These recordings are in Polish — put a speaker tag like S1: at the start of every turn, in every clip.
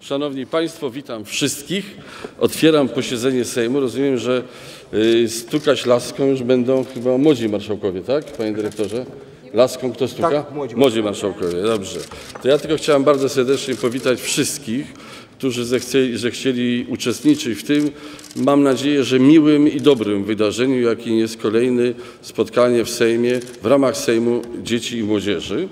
S1: Szanowni Państwo, witam wszystkich. Otwieram posiedzenie Sejmu. Rozumiem, że y, stukać laską już będą chyba młodzi marszałkowie, tak, panie dyrektorze? Laską kto stuka?
S2: Tak, młodzi
S1: młodzi marszałkowie, dobrze. To ja tylko chciałem bardzo serdecznie powitać wszystkich, którzy zechcieli, że chcieli uczestniczyć w tym, mam nadzieję, że miłym i dobrym wydarzeniu, jakim jest kolejne spotkanie w Sejmie w ramach Sejmu Dzieci i Młodzieży.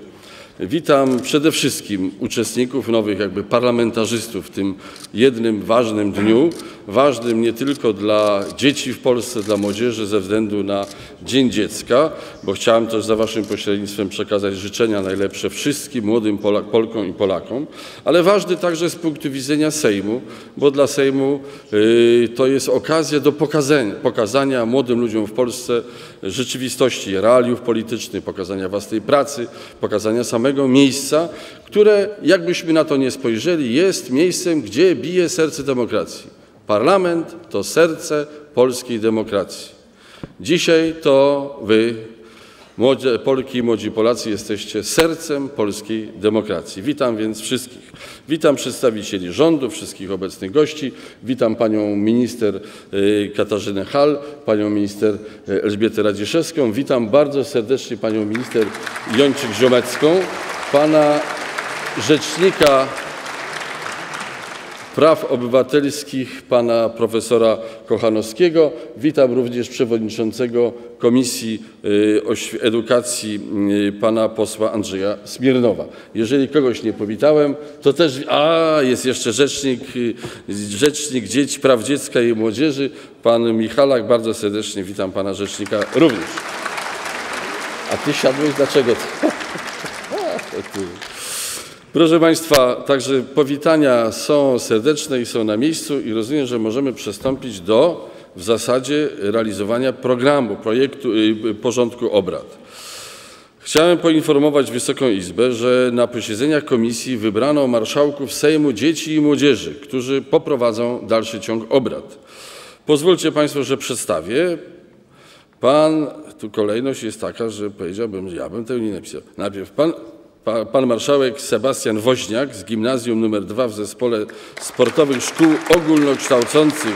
S1: Witam przede wszystkim uczestników, nowych jakby parlamentarzystów w tym jednym ważnym dniu. Ważnym nie tylko dla dzieci w Polsce, dla młodzieży ze względu na Dzień Dziecka, bo chciałem też za Waszym pośrednictwem przekazać życzenia najlepsze wszystkim młodym Polak, Polkom i Polakom, ale ważny także z punktu widzenia Sejmu, bo dla Sejmu y, to jest okazja do pokazania, pokazania młodym ludziom w Polsce rzeczywistości, realiów politycznych, pokazania własnej pracy, pokazania samego miejsca, które, jakbyśmy na to nie spojrzeli, jest miejscem, gdzie bije serce demokracji. Parlament to serce polskiej demokracji. Dzisiaj to wy, młodzie Polki i młodzi Polacy, jesteście sercem polskiej demokracji. Witam więc wszystkich. Witam przedstawicieli rządu, wszystkich obecnych gości. Witam panią minister y, Katarzynę Hal, panią minister y, Elżbietę Radziszewską. Witam bardzo serdecznie panią minister Jończyk-Ziomecką, pana rzecznika Praw Obywatelskich pana profesora Kochanowskiego. Witam również przewodniczącego Komisji y, Edukacji y, pana posła Andrzeja Smirnowa. Jeżeli kogoś nie powitałem, to też... A, jest jeszcze rzecznik, y, rzecznik dzieci, praw dziecka i młodzieży, pan Michalak. Bardzo serdecznie witam pana rzecznika również. A ty siadłeś dlaczego? Proszę Państwa, także powitania są serdeczne i są na miejscu i rozumiem, że możemy przystąpić do w zasadzie realizowania programu, projektu, y, porządku obrad. Chciałem poinformować Wysoką Izbę, że na posiedzeniach komisji wybrano marszałków Sejmu Dzieci i Młodzieży, którzy poprowadzą dalszy ciąg obrad. Pozwólcie Państwo, że przedstawię. Pan, tu kolejność jest taka, że powiedziałbym, że ja bym tego nie napisał. Najpierw pan, pa, pan marszałek Sebastian Woźniak z gimnazjum nr 2 w Zespole Sportowych Szkół Ogólnokształcących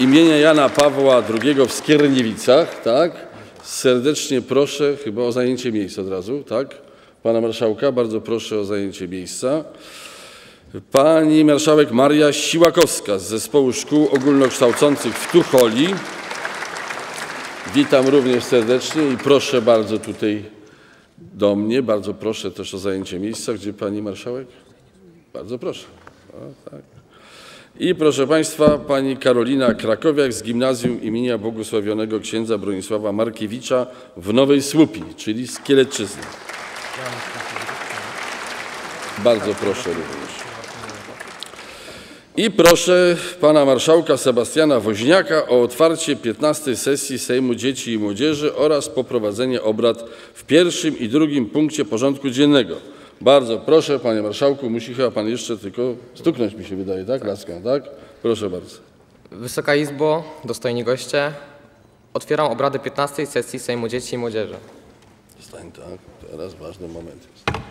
S1: imienia Jana Pawła II w Skierniewicach, tak? Serdecznie proszę, chyba o zajęcie miejsca od razu, tak? Pana marszałka, bardzo proszę o zajęcie miejsca. Pani marszałek Maria Siłakowska z Zespołu Szkół Ogólnokształcących w Tucholi. Witam również serdecznie i proszę bardzo tutaj do mnie. Bardzo proszę też o zajęcie miejsca. Gdzie pani marszałek? Bardzo proszę. O, tak. I proszę Państwa, pani Karolina Krakowiak z gimnazjum imienia błogosławionego księdza Bronisława Markiewicza w Nowej Słupi, czyli z Kielecczyzny. Bardzo proszę również. I proszę pana marszałka Sebastiana Woźniaka o otwarcie 15 sesji Sejmu Dzieci i Młodzieży oraz poprowadzenie obrad w pierwszym i drugim punkcie porządku dziennego. Bardzo proszę, panie marszałku, musi chyba pan jeszcze tylko stuknąć, mi się wydaje, tak? Laską, tak? Proszę bardzo.
S2: Wysoka Izbo, dostojni goście, otwieram obrady 15 sesji Sejmu Dzieci i Młodzieży.
S1: Stań tak, teraz ważny moment jest.